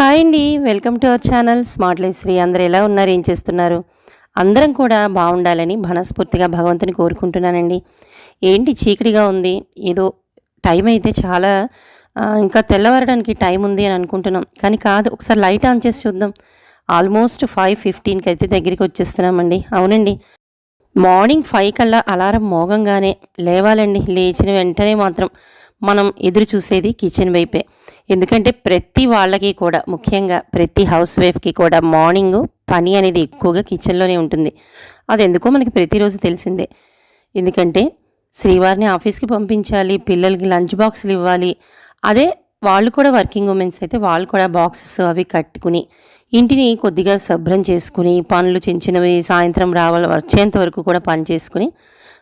Hi అండి welcome to our channel. Smart life Sri అందరు ఎలా ఉన్నారు ఏం చేస్తున్నారు? అందరం కూడా బాగుండాలని మనస్ఫూర్తిగా భగవంతుని కోరుకుంటున్నానండి. ఏంటి చీకటిగా ఉంది. ఏదో టైం అయితే చాలా ఇంకా తెల్లవారడానికి టైం ఉంది అని అనుకుంటున్నాం. కానీ కాదు ఒకసారి లైట్ ఆన్ చేసి చూద్దాం. ఆల్మోస్ట్ ఫైవ్ ఫిఫ్టీన్కి అయితే దగ్గరికి వచ్చేస్తున్నామండి. అవునండి. మార్నింగ్ ఫైవ్ కల్లా అలారం మోగంగానే లేవాలండి. లేచిన వెంటనే మాత్రం మనం ఎదురు చూసేది కిచెన్ వైపే. ఎందుకంటే ప్రతి వాళ్ళకి కూడా ముఖ్యంగా ప్రతి హౌస్ వైఫ్కి కూడా మార్నింగ్ పని అనేది ఎక్కువగా కిచెన్లోనే ఉంటుంది. అది ఎందుకో మనకి ప్రతిరోజు తెలిసిందే. ఎందుకంటే శ్రీవారిని ఆఫీస్కి పంపించాలి పిల్లలకి లంచ్ బాక్సులు ఇవ్వాలి. అదే వాళ్ళు కూడా వర్కింగ్ ఉమెన్స్ అయితే వాళ్ళు కూడా బాక్సెస్ అవి కట్టుకుని ఇంటిని కొద్దిగా శుభ్రం చేసుకుని పనులు చిన్న చిన్నవి సాయంత్రం రావాలి వచ్చేంత వరకు కూడా పని చేసుకుని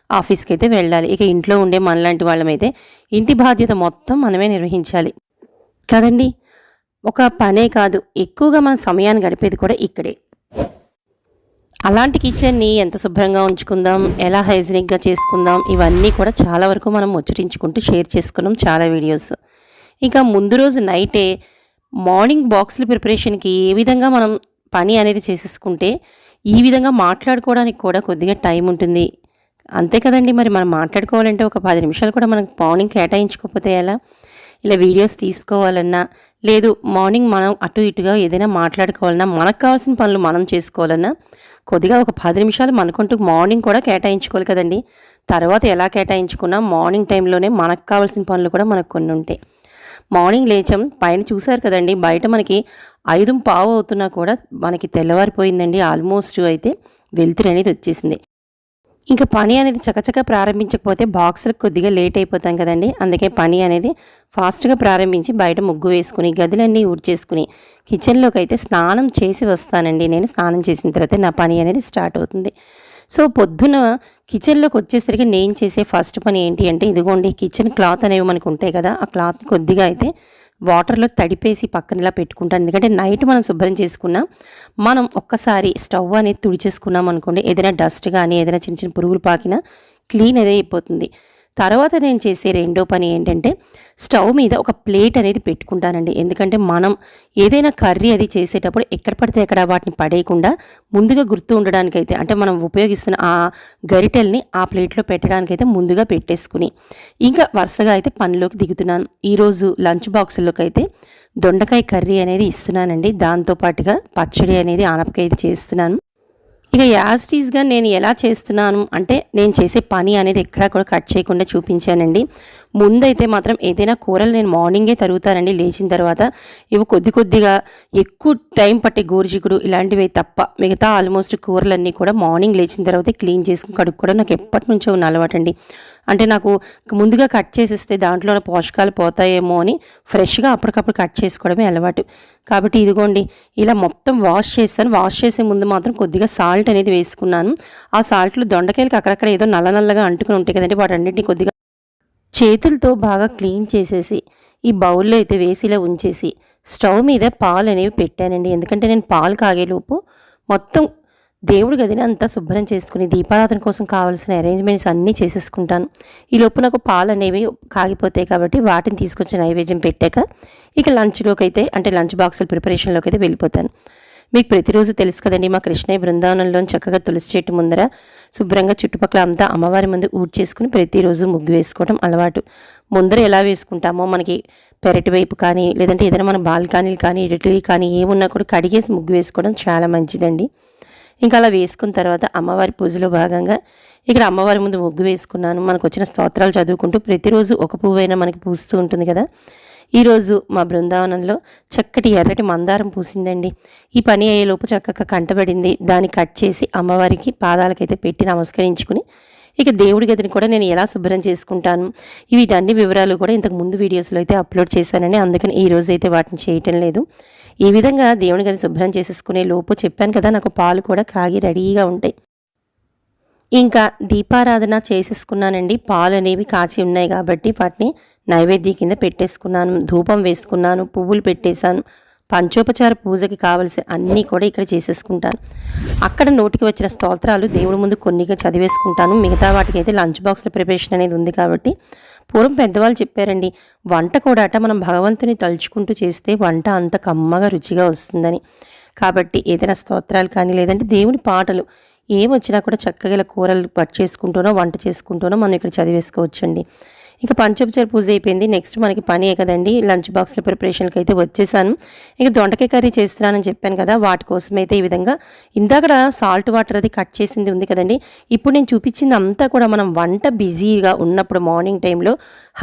ఆఫీస్కి అయితే వెళ్ళాలి. ఇక ఇంట్లో ఉండే మనలాంటి వాళ్ళమైతే ఇంటి బాధ్యత మొత్తం మనమే నిర్వహించాలి. కదండి ఒక పనే కాదు. ఎక్కువగా మన సమయాన్ని గడిపేది కూడా ఇక్కడే. అలాంటి కిచెన్ని ఎంత శుభ్రంగా ఉంచుకుందాం ఎలా హైజీనిక్గా చేసుకుందాం ఇవన్నీ కూడా చాలా వరకు మనం ముచ్చటించుకుంటూ షేర్ చేసుకున్నాం చాలా వీడియోస్. ఇంకా ముందు రోజు నైటే మార్నింగ్ బాక్సుల ప్రిపరేషన్కి ఏ విధంగా మనం పని అనేది చేసేసుకుంటే ఈ విధంగా మాట్లాడుకోవడానికి కూడా కొద్దిగా టైం ఉంటుంది. అంతే కదండి. మరి మనం మాట్లాడుకోవాలంటే ఒక పది నిమిషాలు కూడా మనకు మార్నింగ్ కేటాయించుకోకపోతే ఎలా? ఇలా వీడియోస్ తీసుకోవాలన్నా లేదు మార్నింగ్ మనం అటు ఇటుగా ఏదైనా మాట్లాడుకోవాలన్నా మనకు కావాల్సిన పనులు మనం చేసుకోవాలన్నా కొద్దిగా ఒక పది నిమిషాలు మనకుంటూ మార్నింగ్ కూడా కేటాయించుకోవాలి కదండి. తర్వాత ఎలా కేటాయించుకున్నా మార్నింగ్ టైంలోనే మనకు కావాల్సిన పనులు కూడా మనకు కొన్ని ఉంటాయి. మార్నింగ్ లేచాం పైన చూశారు కదండి. బయట మనకి ఐదు పావు అవుతున్నా కూడా మనకి తెల్లవారిపోయిందండి. ఆల్మోస్ట్ అయితే వెలుతురు అనేది వచ్చేసింది. ఇంకా పని అనేది చకచక ప్రారంభించకపోతే బాక్సులకు కొద్దిగా లేట్ అయిపోతాం కదండి. అందుకే పని అనేది ఫాస్ట్గా ప్రారంభించి బయట ముగ్గు వేసుకుని గదులన్నీ ఊడ్చేసుకుని కిచెన్లోకి అయితే స్నానం చేసి వస్తానండి. నేను స్నానం చేసిన తర్వాత నా పని అనేది స్టార్ట్ అవుతుంది. సో పొద్దున కిచెన్లోకి వచ్చేసరికి నేను చేసే ఫస్ట్ పని ఏంటి అంటే ఇదిగోండి కిచెన్ క్లాత్ అనేవి మనకు ఉంటాయి కదా ఆ క్లాత్ కొద్దిగా అయితే వాటర్లో తడిపేసి పక్కన ఇలా పెట్టుకుంటాను ఎందుకంటే నైట్ మనం శుభ్రం చేసుకున్నా మనం ఒక్కసారి స్టవ్ అనేది తుడిచేసుకున్నాం అనుకోండి ఏదైనా డస్ట్ కానీ ఏదైనా చిన్న చిన్న పురుగులు పాకినా క్లీన్ అదే అయిపోతుంది. తర్వాత నేను చేసే రెండో పని ఏంటంటే స్టవ్ మీద ఒక ప్లేట్ అనేది పెట్టుకుంటానండి. ఎందుకంటే మనం ఏదైనా కర్రీ అది చేసేటప్పుడు ఎక్కడ పడితే ఎక్కడ వాటిని పడేయకుండా ముందుగా గుర్తు ఉండడానికైతే అంటే మనం ఉపయోగిస్తున్న ఆ గరిటెల్ని ఆ ప్లేట్లో పెట్టడానికైతే ముందుగా పెట్టేసుకుని ఇంకా వరుసగా అయితే పనిలోకి దిగుతున్నాను. ఈరోజు లంచ్ బాక్సుల్లోకి అయితే దొండకాయ కర్రీ అనేది ఇస్తున్నానండి. దాంతోపాటుగా పచ్చడి అనేది ఆనపకాయ చేస్తున్నాను. ఇక యాజ్టీస్గా నేను ఎలా చేస్తున్నాను అంటే నేను చేసే పని అనేది ఎక్కడా కూడా కట్ చేయకుండా చూపించానండి. ముందైతే మాత్రం ఏదైనా కూరలు నేను మార్నింగే తరుగుతానండి. లేచిన తర్వాత ఇవి కొద్ది కొద్దిగా ఎక్కువ టైం పట్టే గోరుచిక్కుడు ఇలాంటివి తప్ప మిగతా ఆల్మోస్ట్ కూరలన్నీ కూడా మార్నింగ్ లేచిన తర్వాత క్లీన్ చేసుకుని కడుక్కోవడం నాకు ఎప్పటి నుంచో ఉన్న అలవాటండి. అంటే నాకు ముందుగా కట్ చేసేస్తే దాంట్లో ఉన్న పోషకాలు పోతాయేమో అని ఫ్రెష్గా అప్పటికప్పుడు కట్ చేసుకోవడమే అలవాటు. కాబట్టి ఇదిగోండి ఇలా మొత్తం వాష్ చేస్తాను. వాష్ చేసే ముందు మాత్రం కొద్దిగా సాల్ట్ అనేది వేసుకున్నాను. ఆ సాల్ట్లు దొండకాయలకి అక్కడక్కడ ఏదో నల్ల నల్లగా అంటుకుని ఉంటాయి కదండి వాటన్నిటిని కొద్దిగా చేతులతో బాగా క్లీన్ చేసేసి ఈ బౌల్లో అయితే వేసిలా ఉంచేసి స్టవ్ మీద పాలు అనేవి పెట్టానండి. ఎందుకంటే నేను పాలు కాగేలోపు మొత్తం దేవుడి గదిని అంతా శుభ్రం చేసుకుని దీపారాధన కోసం కావాల్సిన అరేంజ్మెంట్స్ అన్నీ చేసేసుకుంటాను. ఈ లోపు నాకు పాలు అనేవి కాగిపోతాయి కాబట్టి వాటిని తీసుకొచ్చి నైవేద్యం పెట్టాక ఇక లంచ్లోకి అయితే అంటే లంచ్ బాక్సుల ప్రిపరేషన్లోకి అయితే వెళ్ళిపోతాను. మీకు ప్రతిరోజు తెలుసు కదండి మా కృష్ణయ్య బృందావనంలో చక్కగా తులసి చెట్టు ముందర శుభ్రంగా చుట్టుపక్కల అంతా అమ్మవారి ముందు ఊడ్ చేసుకుని ప్రతిరోజు ముగ్గు వేసుకోవడం అలవాటు. ముందర ఎలా వేసుకుంటామో మనకి పెరటి వైపు కానీ లేదంటే ఏదైనా మన బాల్కనీలు కానీ ఇటలీ కానీ ఏమున్నా కూడా కడిగేసి ముగ్గు వేసుకోవడం చాలా మంచిదండి. ఇంకా అలా వేసుకున్న తర్వాత అమ్మవారి పూజలో భాగంగా ఇక్కడ అమ్మవారి ముందు ముగ్గు వేసుకున్నాను. మనకు వచ్చిన స్తోత్రాలు చదువుకుంటూ ప్రతిరోజు ఒక పువ్వైనా మనకి పూస్తూ ఉంటుంది కదా. ఈరోజు మా బృందావనంలో చక్కటి ఎర్రటి మందారం పూసిందండి. ఈ పని అయ్యేలోపు చక్కగా కంటబడింది. దాన్ని కట్ చేసి అమ్మవారికి పాదాలకైతే పెట్టి నమస్కరించుకుని ఇక దేవుడి గదిని కూడా నేను ఎలా శుభ్రం చేసుకుంటాను? వీటన్ని వివరాలు కూడా ఇంతకు ముందు వీడియోస్లో అయితే అప్లోడ్ చేశానని అందుకని ఈ రోజు అయితే వాటిని చేయటం లేదు. ఈ విధంగా దేవుని గది శుభ్రం చేసేసుకునే లోపు చెప్పాను కదా నాకు పాలు కూడా కాగి రెడీగా ఉంటాయి. ఇంకా దీపారాధన చేసేసుకున్నానండి. పాలు అనేవి కాచి ఉన్నాయి కాబట్టి వాటిని నైవేద్యం కింద పెట్టేసుకున్నాను. ధూపం వేసుకున్నాను. పువ్వులు పెట్టేశాను. పంచోపచార పూజకి కావలసిన అన్నీ కూడా ఇక్కడ చేసేసుకుంటాను. అక్కడ నోటికి వచ్చిన స్తోత్రాలు దేవుడి ముందు కొన్నిగా చదివేసుకుంటాను. మిగతా వాటికి అయితే లంచ్ బాక్స్ల ప్రిపరేషన్ అనేది ఉంది కాబట్టి. పూర్వం పెద్దవాళ్ళు చెప్పారండి వంట కూడా మనం భగవంతుని తలుచుకుంటూ చేస్తే వంట అంత కమ్మగా రుచిగా వస్తుందని. కాబట్టి ఏదైనా స్తోత్రాలు కానీ లేదంటే దేవుని పాటలు ఏమొచ్చినా కూడా చక్కగా కూరలు కట్ చేసుకుంటూనో వంట చేసుకుంటూనో మనం ఇక్కడ చదివేసుకోవచ్చండి. ఇక పంచోపచార పూజ అయిపోయింది. నెక్స్ట్ మనకి పని కదండి. లంచ్ బాక్స్ల ప్రిపరేషన్కి అయితే వచ్చేసాను. ఇక దొండకాయ కర్రీ చేస్తున్నానని చెప్పాను కదా వాటి కోసం అయితే ఈ విధంగా. ఇందాక సాల్ట్ వాటర్ అది కట్ చేసింది ఉంది కదండి. ఇప్పుడు నేను చూపించింది అంతా కూడా మనం వంట బిజీగా ఉన్నప్పుడు మార్నింగ్ టైంలో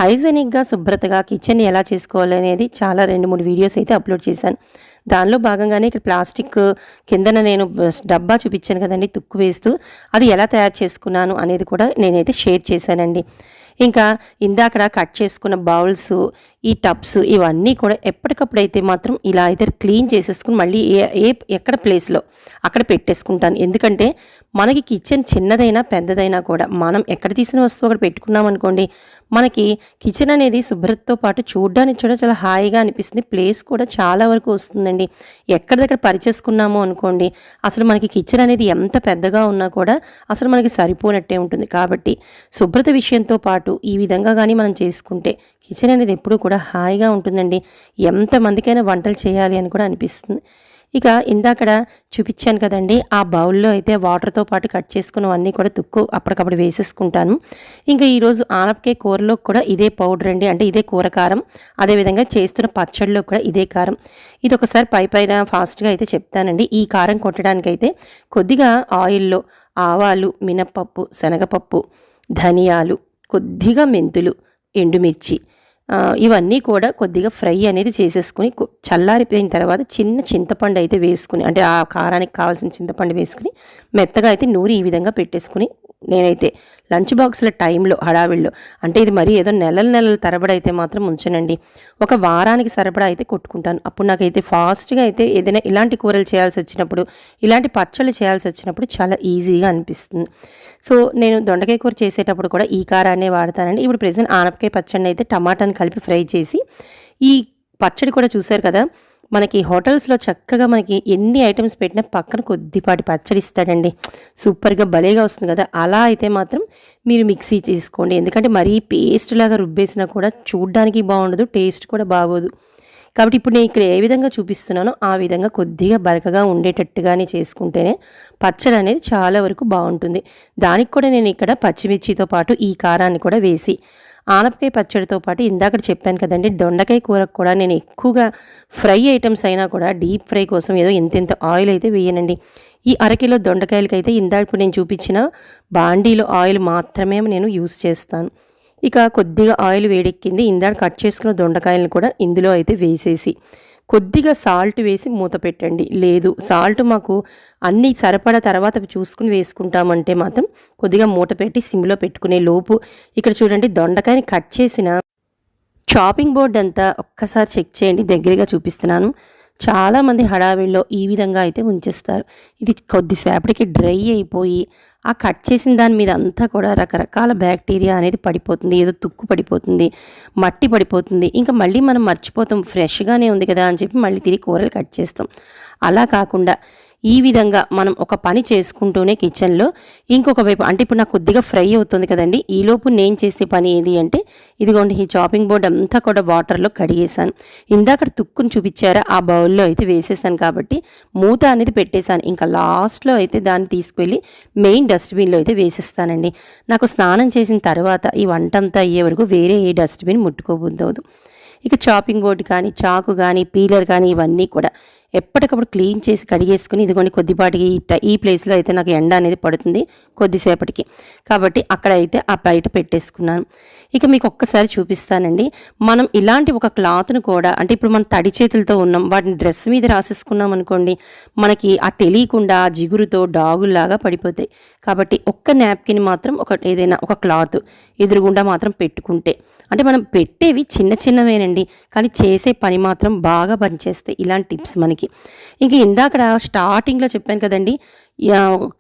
హైజెనిక్గా శుభ్రతగా కిచెన్ ఎలా చేసుకోవాలి అనేది చాలా రెండు మూడు వీడియోస్ అయితే అప్లోడ్ చేశాను. దానిలో భాగంగానే ఇక్కడ ప్లాస్టిక్ కిందన నేను డబ్బా చూపించాను కదండి తుక్కు వేస్తూ. అది ఎలా తయారు చేసుకున్నాను అనేది కూడా నేనైతే షేర్ చేశానండి. ఇంకా ఇందాకడ కట్ చేసుకున్న బౌల్స్ ఈ టబ్స్ ఇవన్నీ కూడా ఎప్పటికప్పుడు అయితే మాత్రం ఇలా అయితే క్లీన్ చేసేసుకుని మళ్ళీ ఏ ఏ ఎక్కడ ప్లేస్లో అక్కడ పెట్టేసుకుంటాను. ఎందుకంటే మనకి కిచెన్ చిన్నదైనా పెద్దదైనా కూడా మనం ఎక్కడ తీసిన వస్తువు అక్కడ పెట్టుకున్నాం అనుకోండి మనకి కిచెన్ అనేది శుభ్రతతో పాటు చూడడానికి కూడా చాలా హాయిగా అనిపిస్తుంది. ప్లేస్ కూడా చాలా వరకు వస్తుందండి. ఎక్కడ దగ్గర పరిచేసుకున్నాము అనుకోండి అసలు మనకి కిచెన్ అనేది ఎంత పెద్దగా ఉన్నా కూడా అసలు మనకి సరిపోనట్టే ఉంటుంది. కాబట్టి శుభ్రత విషయంతో పాటు ఈ విధంగా కానీ మనం చేసుకుంటే కిచెన్ అనేది ఎప్పుడూ కూడా హాయిగా ఉంటుందండి. ఎంతమందికైనా వంటలు చేయాలి అని కూడా అనిపిస్తుంది. ఇక ఇందాకడ చూపించాను కదండి ఆ బౌల్లో అయితే వాటర్తో పాటు కట్ చేసుకున్నవన్నీ కూడా తుక్కు అప్పటికప్పుడు వేసేసుకుంటాను. ఇంకా ఈరోజు ఆనపకాయ కూరలో కూడా ఇదే పౌడర్ అండి అంటే ఇదే కూర కారం అదేవిధంగా చేస్తున్న పచ్చడిలో కూడా ఇదే కారం. ఇది ఒకసారి పై పైన ఫాస్ట్గా అయితే చెప్తానండి. ఈ కారం కొట్టడానికైతే కొద్దిగా ఆయిల్లో ఆవాలు మినప్పప్పు శనగపప్పు ధనియాలు కొద్దిగా మెంతులు ఎండుమిర్చి ఇవన్నీ కూడా కొద్దిగా ఫ్రై అనేది చేసేసుకుని చల్లారిపోయిన తర్వాత చిన్న చింతపండు అయితే వేసుకుని అంటే ఆ కారానికి కావాల్సిన చింతపండు వేసుకుని మెత్తగా అయితే నూరి ఈ విధంగా పెట్టేసుకుని నేనైతే లంచ్ బాక్స్ల టైంలో హడావిడిలో అంటే ఇది మరీ ఏదో నెలల నెలల తరబడి అయితే మాత్రం ఉంచనండి. ఒక వారానికి సరిపడా అయితే కొట్టుకుంటాను. అప్పుడు నాకైతే ఫాస్ట్గా అయితే ఏదైనా ఇలాంటి కూరలు చేయాల్సి వచ్చినప్పుడు ఇలాంటి పచ్చళ్ళు చేయాల్సి వచ్చినప్పుడు చాలా ఈజీగా అనిపిస్తుంది. సో నేను దొండకాయ కూర చేసేటప్పుడు కూడా ఈ కారాన్నే వాడతానండి. ఇప్పుడు ప్రజెంట్ ఆనపకాయ పచ్చడిని అయితే టమాటాని కలిపి ఫ్రై చేసి ఈ పచ్చడి కూడా చూశారు కదా మనకి హోటల్స్లో చక్కగా మనకి ఎన్ని ఐటమ్స్ పెట్టినా పక్కన కొద్దిపాటి పచ్చడి ఇస్తాడండి. సూపర్గా భలేగా వస్తుంది కదా. అలా అయితే మాత్రం మీరు మిక్సీ చేసుకోండి. ఎందుకంటే మరీ పేస్ట్ లాగా రుబ్బేసినా కూడా చూడ్డానికి బాగుండదు టేస్ట్ కూడా బాగోదు. కాబట్టి ఇప్పుడు నేను ఇక్కడ ఏ విధంగా చూపిస్తున్నానో ఆ విధంగా కొద్దిగా బరకగా ఉండేటట్టుగానే చేసుకుంటేనే పచ్చడి అనేది చాలా వరకు బాగుంటుంది. దానికి కూడా నేను ఇక్కడ పచ్చిమిర్చితో పాటు ఈ కారాన్ని కూడా వేసి ఆనపకాయ పచ్చడితో పాటు ఇందాక చెప్పాను కదండి దొండకాయ కూరకు కూడా నేను ఎక్కువగా ఫ్రై ఐటమ్స్ అయినా కూడా డీప్ ఫ్రై కోసం ఏదో ఇంతెంత ఆయిల్ అయితే వేయనండి. ఈ అరకిలో దొండకాయలకైతే ఇందాక నేను చూపించిన బాండీలో ఆయిల్ మాత్రమే నేను యూస్ చేస్తాను. ఇక కొద్దిగా ఆయిల్ వేడెక్కింది ఇందాక కట్ చేసుకున్న దొండకాయలను కూడా ఇందులో అయితే వేసేసి కొద్దిగా సాల్ట్ వేసి మూత పెట్టండి. లేదు సాల్ట్ మాకు అన్ని సరిపడా తర్వాత చూసుకుని వేసుకుంటామంటే మాత్రం కొద్దిగా మూత పెట్టి సిమ్లో పెట్టుకునే లోపు ఇక్కడ చూడండి దొండకాయని కట్ చేసిన చాపింగ్ బోర్డ్ అంతా ఒక్కసారి చెక్ చేయండి. దగ్గరగా చూపిస్తున్నాను. చాలామంది హడావిడిలో ఈ విధంగా అయితే ఉంచేస్తారు ఇది కొద్దిసేపటికి డ్రై అయిపోయి ఆ కట్ చేసిన దాని మీద అంతా కూడా రకరకాల బ్యాక్టీరియా అనేది పడిపోతుంది. ఏదో తుక్కు పడిపోతుంది మట్టి పడిపోతుంది. ఇంకా మళ్ళీ మనం మర్చిపోతాం ఫ్రెష్గానే ఉంది కదా అని చెప్పి మళ్ళీ తిరిగి కూరలు కట్ చేస్తాం. అలా కాకుండా ఈ విధంగా మనం ఒక పని చేసుకుంటూనే కిచెన్లో ఇంకొక వైపు అంటే ఇప్పుడు నాకు కొద్దిగా ఫ్రై అవుతుంది కదండి. ఈలోపు నేను చేసే పని ఏది అంటే ఇదిగోండి ఈ చాపింగ్ బోర్డ్ అంతా కూడా వాటర్లో కడిగేశాను. ఇందాక తుక్కుని చూపించారా ఆ బౌల్లో అయితే వేసేసాను కాబట్టి మూత అనేది పెట్టేశాను. ఇంకా లాస్ట్లో అయితే దాన్ని తీసుకువెళ్ళి మెయిన్ డస్ట్బిన్లో అయితే వేసేస్తానండి. నాకు స్నానం చేసిన తర్వాత ఈ వంట అంతా అయ్యే వరకు వేరే ఏ డస్ట్బిన్ ముట్టుకోబోద్దవదు ఇక చాపింగ్ బోర్డు కానీ చాకు కానీ పీలర్ కానీ ఇవన్నీ కూడా ఎప్పటికప్పుడు క్లీన్ చేసి కడిగేసుకుని ఇదిగోండి కొద్దిపాటికి ఇట్ట ఈ ప్లేస్లో అయితే నాకు ఎండ అనేది పడుతుంది కొద్దిసేపటికి. కాబట్టి అక్కడ అయితే ఆ బయట పెట్టేసుకున్నాను. ఇక మీకు ఒక్కసారి చూపిస్తానండి. మనం ఇలాంటి ఒక క్లాత్ను కూడా అంటే ఇప్పుడు మనం తడి చేతులతో ఉన్నాం వాటిని డ్రెస్ మీద రాసేసుకున్నాం అనుకోండి మనకి ఆ తెలియకుండా జిగురుతో డాగుల్లాగా పడిపోతాయి. కాబట్టి ఒక్క నాప్కిన్ మాత్రం ఒక ఏదైనా ఒక క్లాత్ ఎదురుగుండా మాత్రం పెట్టుకుంటే అంటే మనం పెట్టేవి చిన్న చిన్నవేనండి కానీ చేసే పని మాత్రం బాగా పనిచేస్తాయి ఇలాంటి టిప్స్ మనకి. ఇంక ఇందాక స్టార్టింగ్లో చెప్పాను కదండి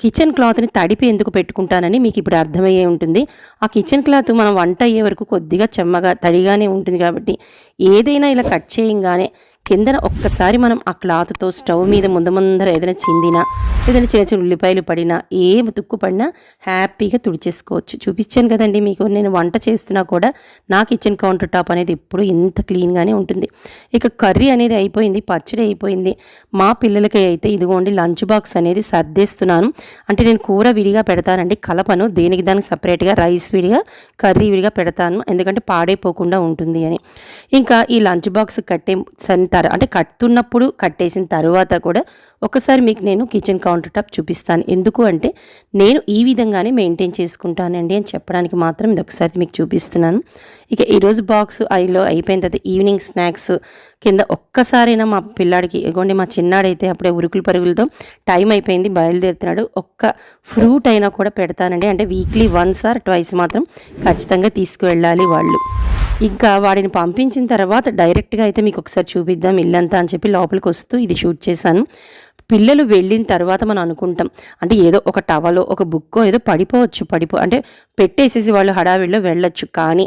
కిచెన్ క్లాత్ని తడిపి ఎందుకు పెట్టుకుంటానని మీకు ఇప్పుడు అర్థమయ్యే ఉంటుంది. ఆ కిచెన్ క్లాత్ మనం వంట అయ్యే వరకు కొద్దిగా చెమ్మగా తడిగానే ఉంటుంది కాబట్టి ఏదైనా ఇలా కట్ చేయంగానే కిందన ఒక్కసారి మనం ఆ క్లాత్తో స్టవ్ మీద ముందు ముందర ఏదైనా చిందినా ఏదైనా చిన్న చిన్న ఉల్లిపాయలు పడినా ఏ తుక్కు పడినా హ్యాపీగా తుడిచేసుకోవచ్చు. చూపించాను కదండి మీకు నేను వంట చేస్తున్నా కూడా నా కిచెన్ కౌంటర్ టాప్ అనేది ఎప్పుడు ఇంత క్లీన్గానే ఉంటుంది. ఇక కర్రీ అనేది అయిపోయింది పచ్చడి అయిపోయింది. మా పిల్లలకి అయితే ఇదిగోండి లంచ్ బాక్స్ అనేది సర్దే సర్దేస్తున్నాను అంటే నేను కూర విడిగా పెడతానండి. కలపను దేనికి దానికి సపరేట్గా రైస్ విడిగా కర్రీ విడిగా పెడతాను. ఎందుకంటే పాడైపోకుండా ఉంటుంది అని. ఇంకా ఈ లంచ్ బాక్స్ కట్టే తర అంటే కట్టున్నప్పుడు కట్టేసిన తర్వాత కూడా ఒకసారి మీకు నేను కిచెన్ కౌంటర్ టాప్ చూపిస్తాను. ఎందుకు అంటే నేను ఈ విధంగానే మెయింటైన్ చేసుకుంటానండి అని చెప్పడానికి మాత్రం ఇది ఒకసారి మీకు చూపిస్తున్నాను. ఇక ఈరోజు బాక్స్ ఐలో అయిపోయిన తర్వాత ఈవినింగ్ స్నాక్స్ కింద ఒక్కసారైనా మా పిల్లాడికి ఇగోండి మా చిన్నాడైతే అప్పుడే ఉరుకులు పరుగులతో టైం అయిపోయింది బయలుదేరుతున్నాడు. ఒక్క ఫ్రూట్ అయినా కూడా పెడతానండి. అంటే వీక్లీ వన్స్ ఆర్ ట్వైస్ మాత్రం ఖచ్చితంగా తీసుకువెళ్ళాలి వాళ్ళు. ఇంకా వాడిని పంపించిన తర్వాత డైరెక్ట్గా అయితే మీకు ఒకసారి చూపిద్దాం ఇల్లంతా అని చెప్పి లోపలికి వస్తూ ఇది షూట్ చేశాను. పిల్లలు వెళ్ళిన తర్వాత మనం అనుకుంటాం. అంటే ఏదో ఒక టవలో ఒక బుక్కో ఏదో పడిపోవచ్చు పడిపో అంటే పెట్టేసేసి వాళ్ళు హడావిడిలో వెళ్ళొచ్చు. కానీ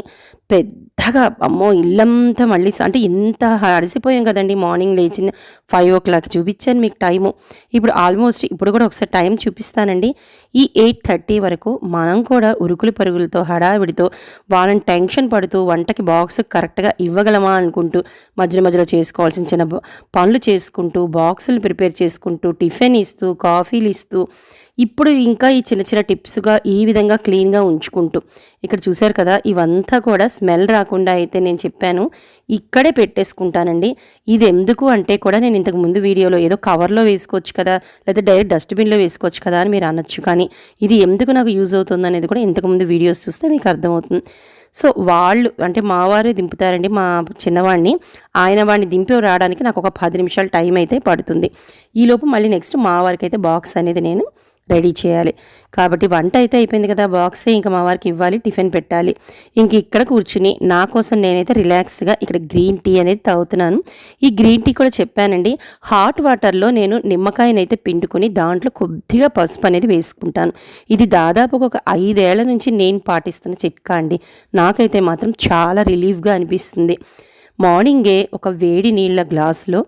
పెద్దగా అమ్మో ఇల్లంతా మళ్ళీ అంటే ఇంత అలసిపోయాం కదండి మార్నింగ్ లేచింది ఫైవ్ ఓ క్లాక్ చూపించాను మీకు టైము. ఇప్పుడు ఆల్మోస్ట్ ఇప్పుడు కూడా ఒకసారి టైం చూపిస్తానండి. ఈ ఎయిట్ థర్టీ వరకు మనం కూడా ఉరుకులు పరుగులతో హడావిడితో వాళ్ళని టెన్షన్ పడుతూ వంటకి బాక్స్ కరెక్ట్గా ఇవ్వగలమా అనుకుంటూ మధ్య మధ్యలో చేసుకోవాల్సిన చిన్న పనులు చేసుకుంటూ బాక్సులు ప్రిపేర్ చేసుకుంటూ టిఫిన్ ఇస్తూ కాఫీలు ఇస్తూ ఇప్పుడు ఇంకా ఈ చిన్న చిన్న టిప్స్గా ఈ విధంగా క్లీన్గా ఉంచుకుంటూ. ఇక్కడ చూసారు కదా ఇవంతా కూడా స్మెల్ రాకుండా అయితే నేను చెప్పాను. ఇక్కడే పెట్టేసుకుంటానండి. ఇది ఎందుకు అంటే కూడా నేను ఇంతకు ముందు వీడియోలో ఏదో కవర్లో వేసుకోవచ్చు కదా లేదా డైరెక్ట్ డస్ట్బిన్లో వేసుకోవచ్చు కదా అని మీరు అనొచ్చు. కానీ ఇది ఎందుకు నాకు యూజ్ అవుతుంది అనేది కూడా ఇంతకుముందు వీడియోస్ చూస్తే మీకు అర్థమవుతుంది. సో వాళ్ళు అంటే మావారు దింపుతారండి. మా చిన్నవాడిని ఆయన వాడిని దింపి రావడానికి నాకు ఒక పది నిమిషాలు టైం అయితే పడుతుంది. ఈలోపు మళ్ళీ నెక్స్ట్ మా వారికి అయితే బాక్స్ అనేది నేను రెడీ చేయాలి. కాబట్టి వంట అయితే అయిపోయింది కదా బాక్సే ఇంకా మా వారికి ఇవ్వాలి టిఫిన్ పెట్టాలి. ఇంక ఇక్కడ కూర్చుని నా కోసం నేనైతే రిలాక్స్గా ఇక్కడ గ్రీన్ టీ అనేది తాగుతున్నాను. ఈ గ్రీన్ టీ కూడా చెప్పానండి హాట్ వాటర్లో నేను నిమ్మకాయనైతే పిండుకొని దాంట్లో కొద్దిగా పసుపు అనేది వేసుకుంటాను. ఇది దాదాపు ఒక ఐదేళ్ళ నుంచి నేను పాటిస్తున్న చిట్కా అండి. నాకైతే మాత్రం చాలా రిలీఫ్గా అనిపిస్తుంది. మార్నింగే ఒక వేడి నీళ్ళ గ్లాసులో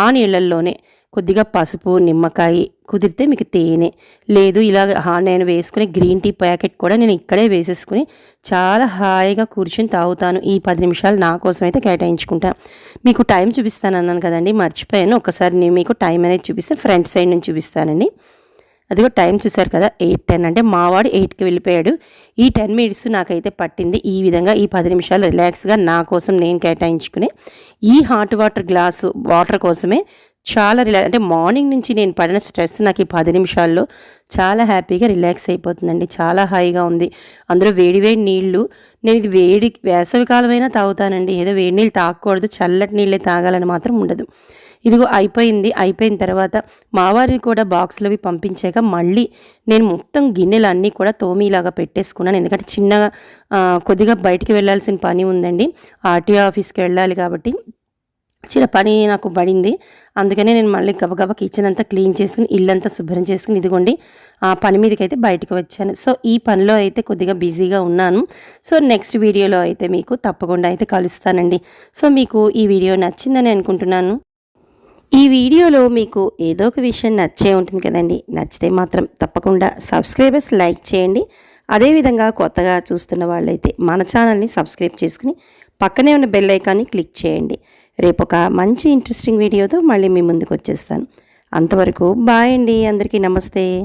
ఆ నీళ్ళల్లోనే కొద్దిగా పసుపు నిమ్మకాయ కుదిరితే మీకు తేనె. లేదు ఇలా నేను వేసుకునే గ్రీన్ టీ ప్యాకెట్ కూడా నేను ఇక్కడే వేసేసుకుని చాలా హాయిగా కూర్చొని తాగుతాను. ఈ పది నిమిషాలు నా కోసం అయితే కేటాయించుకుంటాను మీకు టైం చూపిస్తాను అన్నాను కదండి మర్చిపోయాను. ఒకసారి నేను మీకు టైం అనేది చూపిస్తే ఫ్రంట్ సైడ్ నుంచి చూపిస్తానండి. అదిగో టైం చూసారు కదా ఎయిట్ టెన్ అంటే మావాడు ఎయిట్కి వెళ్ళిపోయాడు. ఈ టెన్ మినిట్స్ నాకైతే పట్టింది ఈ విధంగా ఈ పది నిమిషాలు రిలాక్స్గా నా కోసం నేను కేటాయించుకుని ఈ హాట్ వాటర్ గ్లాసు వాటర్ కోసమే చాలా రిలా అంటే మార్నింగ్ నుంచి నేను పడిన స్ట్రెస్ నాకు ఈ పది నిమిషాల్లో చాలా హ్యాపీగా రిలాక్స్ అయిపోతుందండి. చాలా హాయిగా ఉంది. అందులో వేడి వేడి నీళ్ళు నేను ఇది వేడి వేసవికాలమైనా తాగుతానండి. ఏదో వేడి నీళ్ళు తాగకూడదు చల్లటి నీళ్ళే తాగాలని మాత్రం ఉండదు. ఇదిగో అయిపోయింది. అయిపోయిన తర్వాత మావారిని కూడా బాక్స్లోవి పంపించాక మళ్ళీ నేను మొత్తం గిన్నెలు అన్నీ కూడా తోమిలాగా పెట్టేసుకున్నాను. ఎందుకంటే చిన్నగా కొద్దిగా బయటికి వెళ్ళాల్సిన పని ఉందండి. ఆర్టీఓ ఆఫీస్కి వెళ్ళాలి కాబట్టి చిన్న పని నాకు పడింది. అందుకనే నేను మళ్ళీ గబగబా కిచెన్ అంతా క్లీన్ చేసుకుని ఇల్లంతా శుభ్రం చేసుకుని ఇదిగోండి ఆ పని మీదకి అయితే బయటకు వచ్చాను. సో ఈ పనిలో అయితే కొద్దిగా బిజీగా ఉన్నాను. సో నెక్స్ట్ వీడియోలో అయితే మీకు తప్పకుండా అయితే కలుస్తానండి. సో మీకు ఈ వీడియో నచ్చిందని అనుకుంటున్నాను. ఈ వీడియోలో మీకు ఏదో ఒక విషయం నచ్చే ఉంటుంది కదండి. నచ్చితే మాత్రం తప్పకుండా సబ్స్క్రైబర్స్ లైక్ చేయండి. అదేవిధంగా కొత్తగా చూస్తున్న వాళ్ళైతే మన ఛానల్ని సబ్స్క్రైబ్ చేసుకుని పక్కనే ఉన్న బెల్ ఐకాన్ని క్లిక్ చేయండి. రేపు ఒక మంచి ఇంట్రెస్టింగ్ వీడియోతో మళ్ళీ మీ ముందుకు వచ్చేస్తాను అంతవరకు బాయ్ అండి అందరికీ నమస్తే.